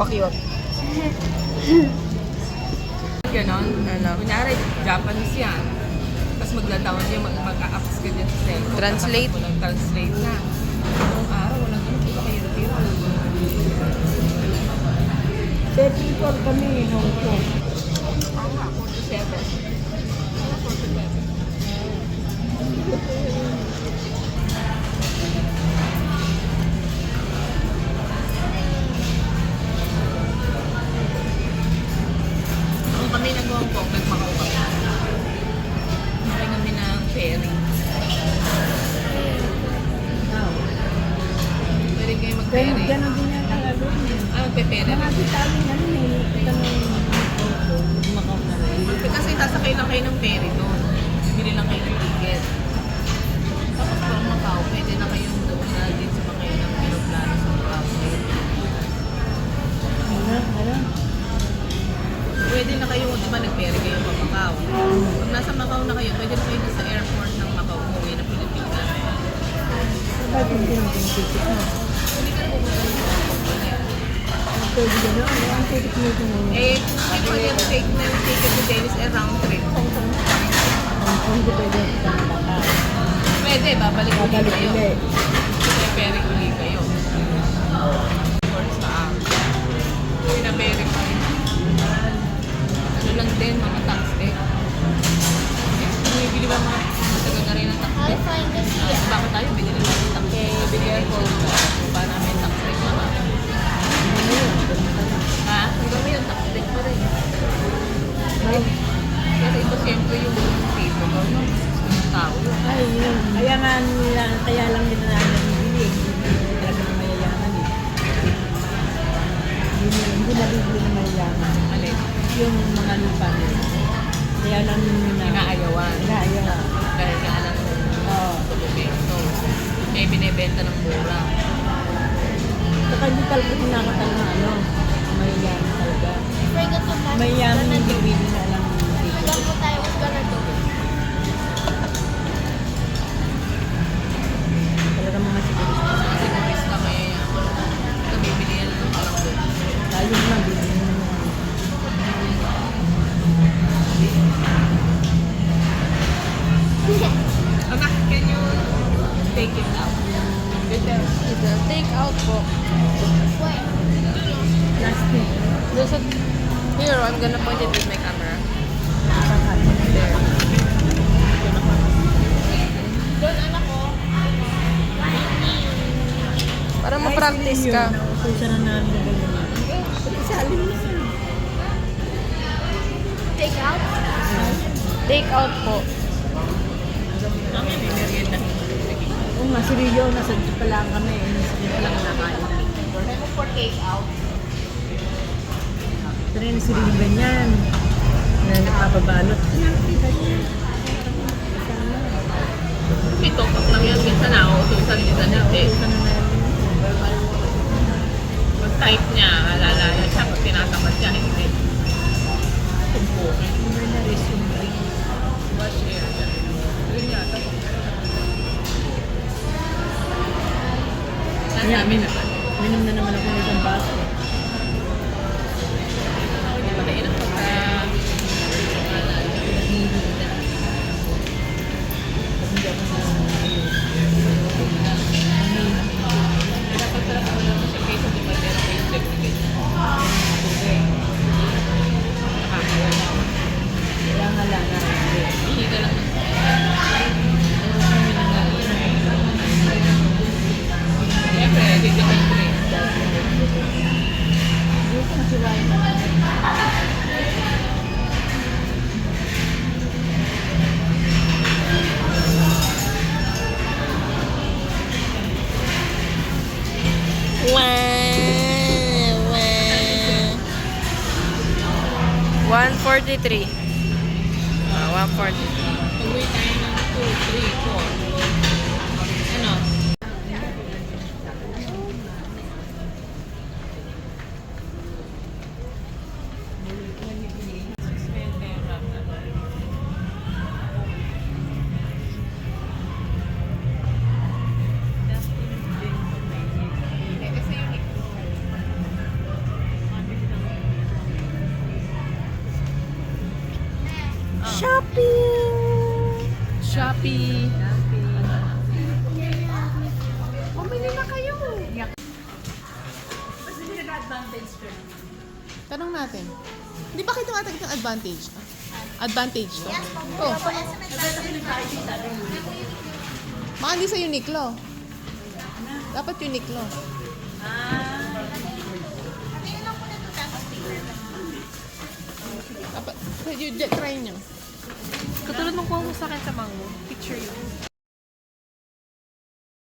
Pa-cute. Ganon. Ano? Kunyari, Japanese yan. Tapos magdadawan niya, mag- mag-a-apps ka dyan sa cellphone. Translate. Walang translate na. Noong araw, walang ganun. Di ba kayo natira? 34 kami Hong Kong. Ganun, ganun din yata nga doon. Ah, magpe-ferry rin. Mga sitali na rin eh. Ito na yung Macau na rin. Kasi sasakay lang kayo ng ferry doon. Bibili lang kayo ng ticket. Tapos from Macau, pwede na kayong doon na din sa mga ng aeroplano sa Macau. Ano? Ano? Pwede na kayo, di ba nag-ferry kayo pa Macau? Nasa Macau na kayo, pwede na kayo sa airport ng Macau umuwi ng Pilipinas. Ba't yung ticket mo? Hindi ka na Eh, kung pwede yung take na yung ticket ni Dennis eh round trip. Hong Kong pa rin. Hong Kong di pwede. Pwede, babalik ulit Babalik kayo. ulit. Kasi ferry uli kayo. Or sa Pinaberry pa rin. Ano lang din, mga tax deck. Eh, bumibili ba mga taga na rin ng tax deck? Ah, bakit tayo binili natin tax deck? Be careful. Nabibili na mayayaman. Alin? Yung mga lupa nila. Kaya lang nila. Inaayawan. Inaayawan. Dahil nga alam mo, Oo. So, may binibenta ng mura. Saka hindi talaga kinakatal na ano. Mayayaman talaga. Mayayaman yung bibili na lang. Take it out? Bitter. Ito, take out po. Plastic. There's a... Here, I'm gonna point it with my camera. There. Anak ko. Para ma-practice ka. Isali mo na siya. Take out po. Kami, may merienda. Nga, si Rio, nasa dito pa lang kami. Nasa dito pa lang nakain. Ano for take out? Ito rin si Rio ganyan. Na napapabalot. Ito, pag lang yan, minsan na hindi. Nauso na namin. Pag type niya, alala niya siya, pag tinatamad siya, hindi. Tumpukin. Hindi na resume. Wash air. Yun yata. Namin naman? Minom na naman ako ng isang baso. 143. Ah, 143. Pag-uwi tayo ng 2, 3, 4. Shopping! Shopee! Bumili na kayo! Basta hindi advantage ka Tanong natin. Hindi ba kayo tumatag ng advantage? Advantage to? Yes, pabuo. Oh. Baka hindi sa Uniqlo. Dapat Uniqlo. Ah. Dapat, you try nyo. Kuha mo sa akin sa mango. Picture yun.